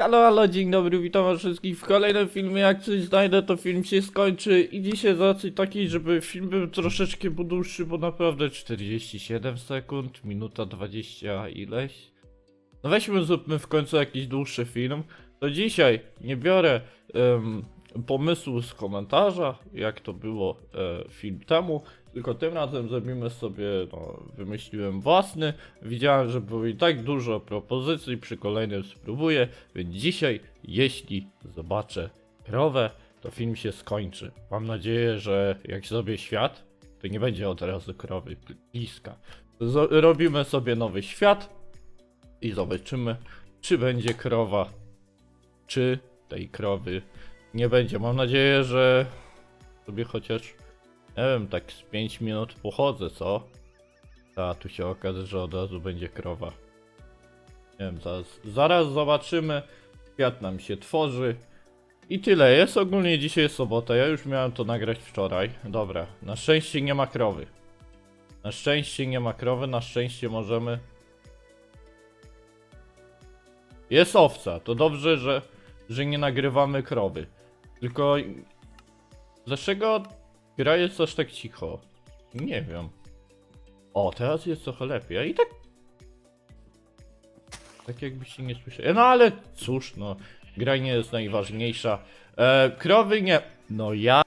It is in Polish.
Halo, halo, dzień dobry, witam wszystkich w kolejnym filmie. Jak coś znajdę, to film się skończy. I dzisiaj z racji żeby film był troszeczkę dłuższy, bo naprawdę 47 sekund, minuta 20 ileś. No weźmy, zróbmy w końcu jakiś dłuższy film. To dzisiaj nie biorę em, pomysłu z komentarza, jak to było e, film temu, tylko tym razem zrobimy sobie, no, wymyśliłem własny. Widziałem, że było i tak dużo propozycji, przy kolejnym spróbuję, więc dzisiaj, jeśli zobaczę krowę, to film się skończy. Mam nadzieję, że jak zrobię świat, to nie będzie od razu krowy bliska. Robimy sobie nowy świat i zobaczymy, czy będzie krowa, czy tej krowy nie będzie. Mam nadzieję, że sobie chociaż, nie wiem, tak z 5 minut pochodzę, co? A tu się okaże, że od razu będzie krowa. Nie wiem, zaraz, zaraz zobaczymy. Świat nam się tworzy. I tyle, jest ogólnie dzisiaj sobota, ja już miałem to nagrać wczoraj. Dobra, na szczęście nie ma krowy. Na szczęście nie ma krowy, na szczęście możemy... Jest owca, to dobrze, że, że nie nagrywamy krowy. Tylko... Dlaczego gra jest aż tak cicho? Nie wiem. O, teraz jest trochę lepiej, a i tak... Tak jakby się nie słyszeli. No ale cóż, no. Gra nie jest najważniejsza. E, krowy nie... No ja...